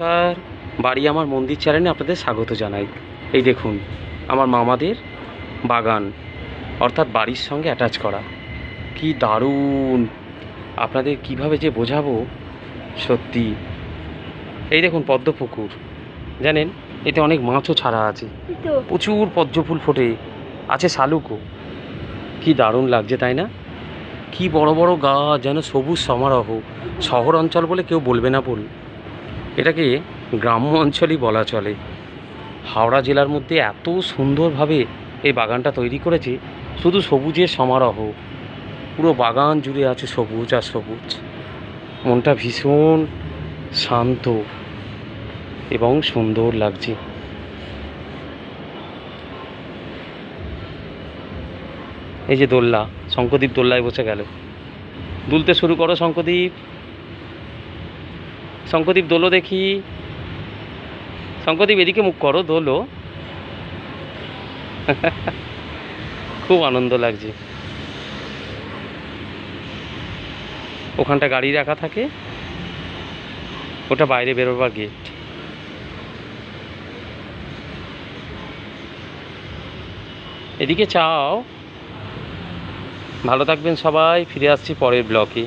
নমস্কার। বাড়ি আমার মন্দির চ্যানেলে আপনাদের স্বাগত জানাই। এই দেখুন আমার মামাদের বাগান অর্থাৎ বাড়ির সঙ্গে অ্যাটাচ করা। কি দারুণ! আপনাদের কীভাবে যে বোঝাবো সত্যি। এই দেখুন পদ্ম পুকুর জানেন এতে অনেক মাছও ছাড়া আছে। প্রচুর পদ্ম ফুল ফোটে। আছে শালুকও। কি দারুণ লাগছে তাই না? কি বড় বড় গাছ যেন সবুজ সমারোহ। শহর অঞ্চল বলে কেউ বলবে না বল এটাকে গ্রাম্য অঞ্চলই বলা চলে? হাওড়া জেলার মধ্যে এত সুন্দরভাবে এই বাগানটা তৈরি করেছে, শুধু সবুজের সমারোহ। পুরো বাগান জুড়ে আছে সবুজ আর সবুজ। মনটা ভীষণ শান্ত এবং সুন্দর লাগছে। এই যে দোল্লা শঙ্কদীপ দোল্লায় বসে গেল। দুলতে শুরু করো শঙ্কদীপ শঙ্কদীপ দোলো দেখি। শঙ্কদীপ এদিকে মুখ করো, দোলো। খুব আনন্দ লাগছে। ওখানটা গাড়ি রাখা থাকে। ওটা বাইরে বেরোবার গেট এদিকে চাও। ভালো থাকবেন সবাই, ফিরে আসছি পরের ব্লকে।